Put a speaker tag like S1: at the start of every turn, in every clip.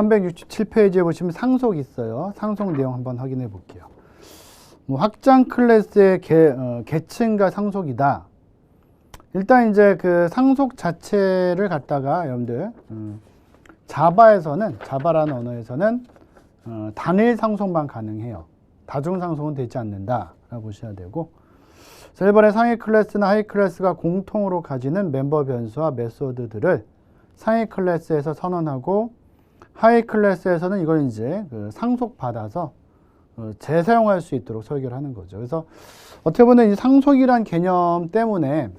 S1: 367페이지에 보시면 상속 있어요. 상속 내용 한번 확인해 볼게요. 뭐 확장 클래스의 계, 어, 계층과 상속이다. 일단 이제 그 상속 자체를 갖다가 여러분들 음, 자바에서는 자바라는 언어에서는 어, 단일 상속만 가능해요. 다중 상속은 되지 않는다 라고 보셔야 되고 그래서 일본의 상위 클래스나 하위 클래스가 공통으로 가지는 멤버 변수와 메소드들을 상위 클래스에서 선언하고 하위 클래스에서는 이걸 이제 그 상속받아서 어, 재사용할 수 있도록 설계를 하는 거죠. 그래서 어떻게 보면 이 상속이란 개념 때문에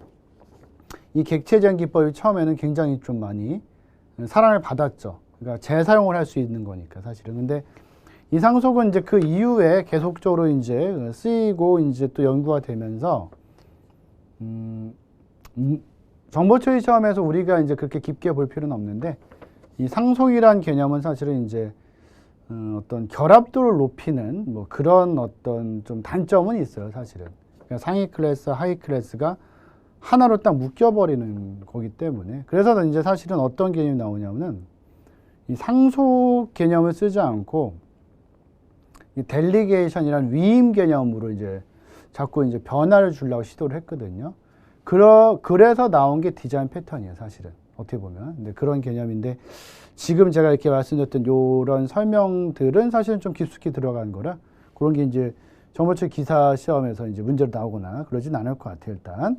S1: 이 객체 제한 기법이 처음에는 굉장히 좀 많이 사랑을 받았죠. 그러니까 재사용을 할 수 있는 거니까 사실은. 근데 이 상속은 이제 그 이후에 계속적으로 이제 쓰이고 이제 또 연구가 되면서 음, 음, 정보 처리 시험에서 우리가 이제 그렇게 깊게 볼 필요는 없는데 이 상속이란 개념은 사실은 이제 어, 어떤 결합도를 높이는 뭐 그런 어떤 좀 단점은 있어요, 사실은. 그러니까 상위 클래스, 하위 클래스가 하나로 딱 묶여버리는 거기 때문에. 그래서 이제 사실은 어떤 개념이 나오냐면은 이 상속 개념을 쓰지 않고 이 델리게이션이라는 위임 개념으로 이제 자꾸 이제 변화를 주려고 시도를 했거든요. 그러, 그래서 나온 게 디자인 패턴이에요, 사실은. 어떻게 보면. 근데 그런 개념인데 지금 제가 이렇게 말씀드렸던 요런 설명들은 사실은 좀 깊숙이 들어간 거라 그런 게 이제 정보처 기사 시험에서 이제 문제로 나오거나 그러진 않을 것 같아요, 일단.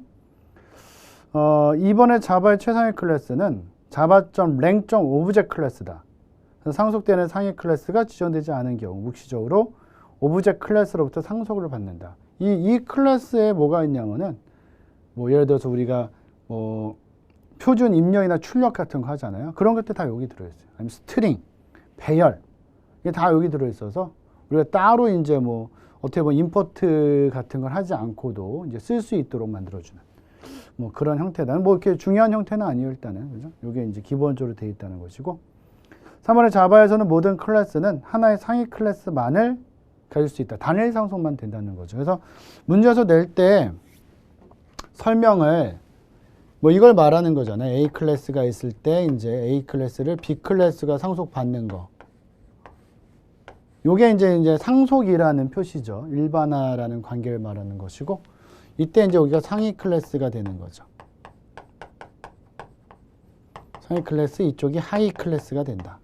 S1: 어, 이번에 자바의 최상위 클래스는 자바.랭.오브젝 클래스다. 그래서 상속되는 상위 클래스가 지정되지 않은 경우 묵시적으로 오브젝 클래스로부터 상속을 받는다. 이, 이 클래스에 뭐가 있냐면은 뭐 예를 들어서 우리가 뭐 표준 입력이나 출력 같은 거 하잖아요. 그런 것들 다 여기 들어있어요. 아니면 스트링, 배열 이게 다 여기 들어있어서 우리가 따로 이제 뭐 어떻게 보면 임포트 같은 걸 하지 않고도 이제 쓸 수 있도록 만들어주는 뭐 그런 형태다. 뭐 이렇게 중요한 형태는 아니에요 일단은 그죠? 이게 이제 기본적으로 돼 있다는 것이고 3번의 자바에서는 모든 클래스는 하나의 상위 클래스만을 가질 수 있다. 단일 상속만 된다는 거죠. 그래서 문제에서 낼 때 설명을 뭐 이걸 말하는 거잖아요. A 클래스가 있을 때 이제 A 클래스를 B 클래스가 상속받는 거. 요게 이제 이제 상속이라는 표시죠. 일반화라는 관계를 말하는 것이고 이때 이제 여기가 상위 클래스가 되는 거죠. 상위 클래스 이쪽이 하위 클래스가 된다.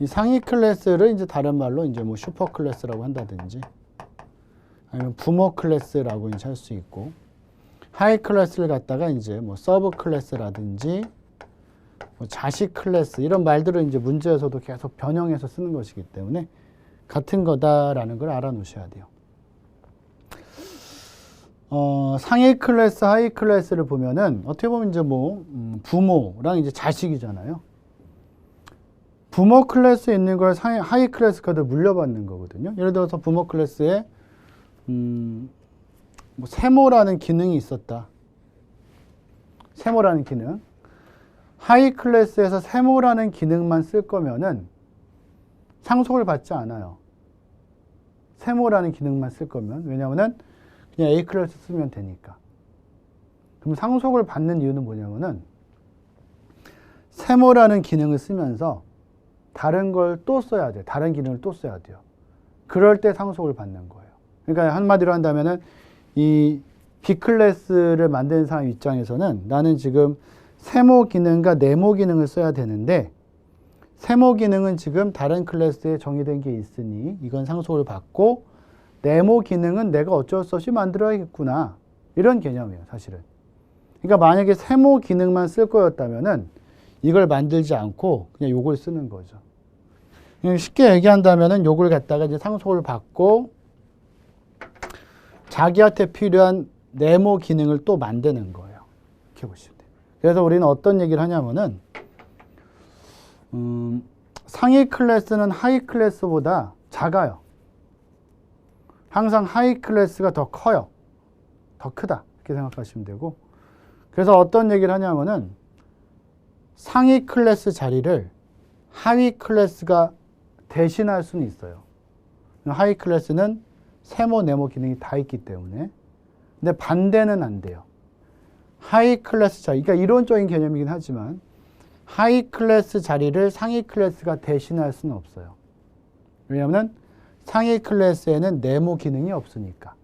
S1: 이 상위 클래스를 이제 다른 말로 이제 뭐 슈퍼 클래스라고 한다든지 아니면 부모 클래스라고 이제 할 수 있고 하이 클래스를 갖다가 이제 뭐 서브 클래스라든지 뭐 자식 클래스 이런 말들을 이제 문제에서도 계속 변형해서 쓰는 것이기 때문에 같은 거다라는 걸 알아놓으셔야 돼요. 어, 상위 클래스, 하위 클래스를 보면은 어떻게 보면 이제 뭐 음, 부모랑 이제 자식이잖아요. 부모 클래스에 있는 걸 상위, 하위 클래스 카드 물려받는 거거든요. 예를 들어서 부모 클래스에 음, 뭐 세모라는 기능이 있었다. 세모라는 기능. 하위 클래스에서 세모라는 기능만 쓸 거면은 상속을 받지 않아요. 세모라는 기능만 쓸 거면. 왜냐면은 그냥 A 클래스 쓰면 되니까. 그럼 상속을 받는 이유는 뭐냐면은 세모라는 기능을 쓰면서 다른 걸 또 써야 돼. 다른 기능을 또 써야 돼요. 그럴 때 상속을 받는 거예요. 그러니까 한마디로 한다면은 이 B 클래스를 만드는 사람 입장에서는 나는 지금 세모 기능과 네모 기능을 써야 되는데 세모 기능은 지금 다른 클래스에 정의된 게 있으니 이건 상속을 받고 네모 기능은 내가 어쩔 수 없이 만들어야겠구나. 이런 개념이에요 사실은. 그러니까 만약에 세모 기능만 쓸 거였다면은 이걸 만들지 않고 그냥 요걸 쓰는 거죠. 쉽게 얘기한다면은 요걸 갖다가 이제 상속을 받고 자기한테 필요한 네모 기능을 또 만드는 거예요. 이렇게 보시면 돼요. 그래서 우리는 어떤 얘기를 하냐면은 음, 상위 클래스는 하위 클래스보다 작아요. 항상 하위 클래스가 더 커요. 더 크다. 이렇게 생각하시면 되고 그래서 어떤 얘기를 하냐면은 상위 클래스 자리를 하위 클래스가 대신할 수는 있어요. 하위 클래스는 세모, 네모 기능이 다 있기 때문에. 근데 반대는 안 돼요. 하이 클래스 자리, 그러니까 이론적인 개념이긴 하지만 하이 클래스 자리를 상위 클래스가 대신할 수는 없어요. 왜냐하면 상위 클래스에는 네모 기능이 없으니까.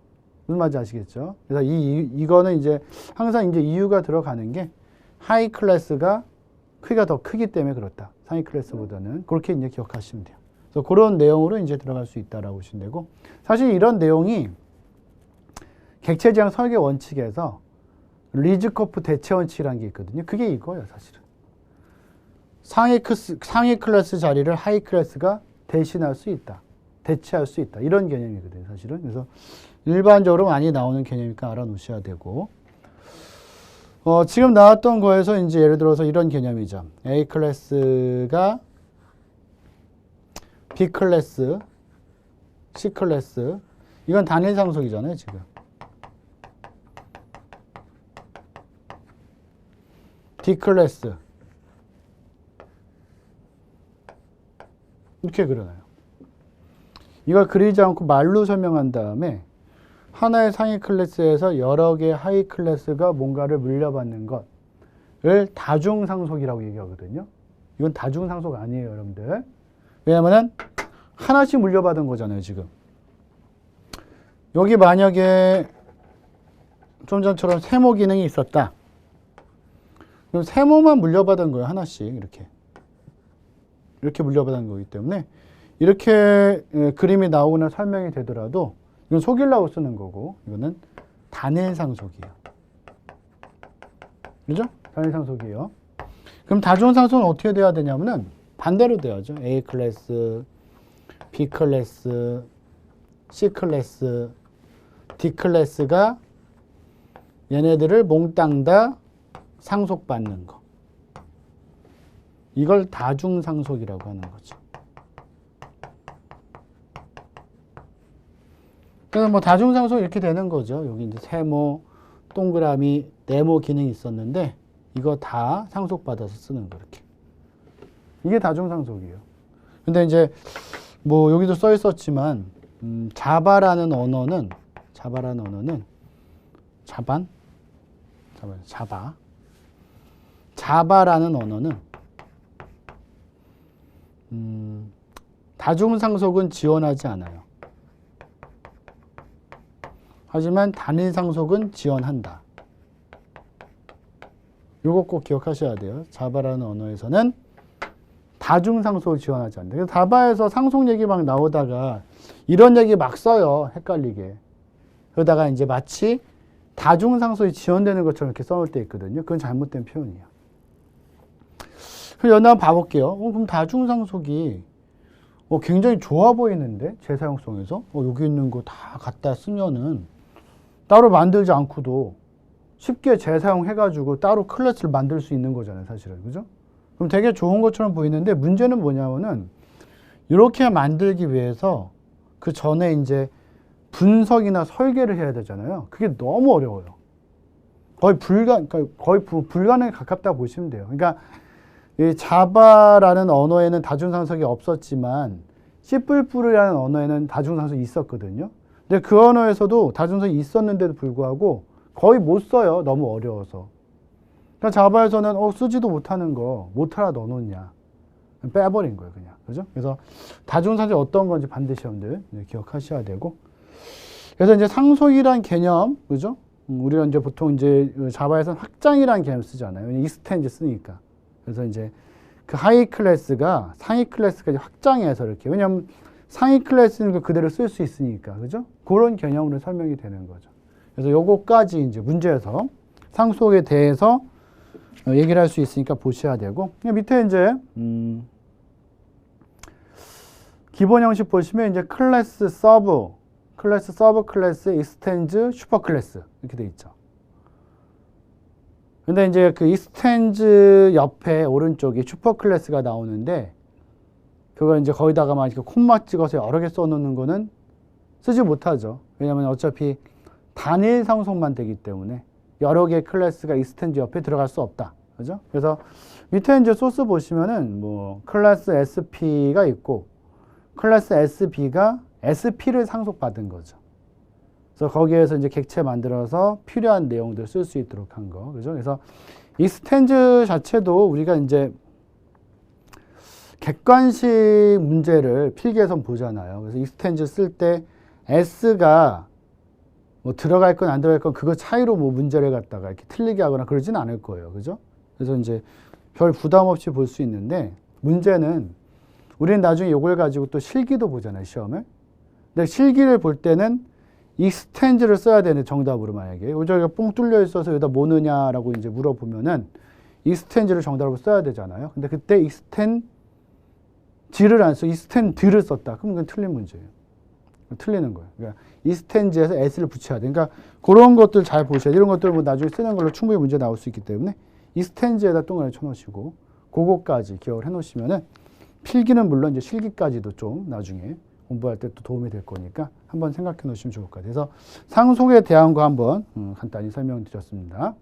S1: 무슨 말인지 아시겠죠? 그래서 이, 이 이거는 이제 항상 이제 이유가 들어가는 게 하이 클래스가 크기가 더 크기 때문에 그렇다. 상위 클래스보다는 그렇게 이제 기억하시면 돼요. 그래서 그런 내용으로 이제 들어갈 수 있다라고 보시면 되고 사실 이런 내용이 객체지향 설계 원칙에서 리즈코프 대체 원칙이라는 게 있거든요. 그게 이거예요, 사실은. 상위 클래스, 상위 클래스 자리를 하위 클래스가 대신할 수 있다. 대체할 수 있다. 이런 개념이거든요, 사실은. 그래서 일반적으로 많이 나오는 개념이니까 알아놓으셔야 되고. 어, 지금 나왔던 거에서 이제 예를 들어서 이런 개념이죠. A 클래스가 B 클래스, C 클래스. 이건 단일 상속이잖아요, 지금. D 클래스. 이렇게 그려놔요. 이걸 그리지 않고 말로 설명한 다음에 하나의 상위 클래스에서 여러 개의 하위 클래스가 뭔가를 물려받는 것을 다중상속이라고 얘기하거든요. 이건 다중상속 아니에요, 여러분들. 왜냐면은 하나씩 물려받은 거잖아요, 지금. 여기 만약에 좀 전처럼 세모 기능이 있었다. 그럼 세모만 물려받은 거예요, 하나씩 이렇게. 이렇게 물려받은 거기 때문에 이렇게 예, 그림이 나오거나 설명이 되더라도 이건 속이려고 쓰는 거고 이거는 단일 상속이에요. 그죠? 단일 상속이에요. 그럼 다중 상속은 어떻게 돼야 되냐면은 반대로 돼야죠. A 클래스, B 클래스, C 클래스, D 클래스가 얘네들을 몽땅 다 상속받는 거. 이걸 다중상속이라고 하는 거죠. 그래서 뭐 다중상속 이렇게 되는 거죠. 여기 이제 세모, 동그라미, 네모 기능이 있었는데 이거 다 상속받아서 쓰는 거 이렇게. 이게 다중상속이에요. 근데 이제 뭐 여기도 써 있었지만 음, 자바라는 언어는 자바라는 언어는 자반 자바 자바 자바라는 언어는 음, 다중상속은 지원하지 않아요. 하지만 단일상속은 지원한다. 요거 꼭 기억하셔야 돼요. 자바라는 언어에서는 다중상속을 지원하지 않는다. 그래서 다바에서 상속 얘기 막 나오다가 이런 얘기 막 써요. 헷갈리게. 그러다가 이제 마치 다중상속이 지원되는 것처럼 이렇게 써놓을 때 있거든요. 그건 잘못된 표현이에요. 그럼 연합 봐볼게요. 어, 그럼 다중상속이 어, 굉장히 좋아 보이는데 재사용성에서 어, 여기 있는 거 다 갖다 쓰면은 따로 만들지 않고도 쉽게 재사용해가지고 따로 클래스를 만들 수 있는 거잖아요, 사실은. 그죠? 그럼 되게 좋은 것처럼 보이는데 문제는 뭐냐면은 이렇게 만들기 위해서 그 전에 이제 분석이나 설계를 해야 되잖아요. 그게 너무 어려워요. 거의 불가, 그러니까 거의 부, 불가능에 가깝다 보시면 돼요. 그러니까 이 자바라는 언어에는 다중상속이 없었지만 C++이라는 언어에는 다중상속이 있었거든요. 근데 그 언어에서도 다중상속이 있었는데도 불구하고 거의 못 써요. 너무 어려워서. 그러니까 자바에서는 어, 쓰지도 못하는 거 못하라 넣어놓냐. 빼버린 거예요, 그냥. 그죠? 그래서 다중상속이 어떤 건지 반드시 여러분들 기억하셔야 되고. 그래서 이제 상속이란 개념, 그죠? 음, 우리가 이제 보통 이제 자바에서는 확장이라는 개념 쓰잖아요. 이스텐지 쓰니까. 그래서 이제 그 하이 클래스가 상위 클래스까지 확장해서 이렇게 왜냐하면 상위 클래스는 그 그대로 쓸 수 있으니까 그죠? 그런 개념으로 설명이 되는 거죠. 그래서 요거까지 이제 문제에서 상속에 대해서 어, 얘기를 할 수 있으니까 보셔야 되고 밑에 이제 음 기본 형식 보시면 이제 클래스 서브 클래스 서브 클래스 익스텐즈 슈퍼 클래스 이렇게 돼 있죠. 근데 이제 그 익스텐즈 옆에 오른쪽에 슈퍼 클래스가 나오는데 그거 이제 거기다가 막 이렇게 콤마 찍어서 여러 개 써놓는 거는 쓰지 못하죠. 왜냐면 어차피 단일 상속만 되기 때문에 여러 개의 클래스가 익스텐즈 옆에 들어갈 수 없다. 그죠? 그래서 밑에 이제 소스 보시면은 뭐 클래스 SP가 있고 클래스 SB가 SP를 상속받은 거죠. 그래서 거기에서 이제 객체 만들어서 필요한 내용들 쓸 수 있도록 한 거. 그죠? 그래서 익스텐즈 자체도 우리가 이제 객관식 문제를 필기에서 보잖아요. 그래서 익스텐즈 쓸 때 S가 뭐 들어갈 건 안 들어갈 건 그거 차이로 뭐 문제를 갖다가 이렇게 틀리게 하거나 그러진 않을 거예요. 그죠? 그래서 이제 별 부담 없이 볼 수 있는데 문제는 우리는 나중에 이걸 가지고 또 실기도 보잖아요. 시험을. 근데 실기를 볼 때는 익스텐즈를 써야 되는 정답으로 만약에 여기가 뽕 뚫려 있어서 여기다 뭐 넣냐라고 이제 물어보면은 익스텐즈를 정답으로 써야 되잖아요. 근데 그때 익스텐지를 안 써, 익스텐드를 썼다. 그럼 그건 틀린 문제예요. 틀리는 거예요. 그러니까 익스텐즈에서 s를 붙여야 돼. 그러니까 그런 것들 잘 보셔야 돼. 이런 것들 뭐 나중에 쓰는 걸로 충분히 문제 나올 수 있기 때문에 익스텐즈에다 동그라미 쳐놓으시고 그거까지 기억을 해놓으시면은 필기는 물론 이제 실기까지도 좀 나중에 공부할 때 또 도움이 될 거니까 한번 생각해 놓으시면 좋을 것 같아요. 그래서 상속에 대한 거 한번 음, 간단히 설명드렸습니다.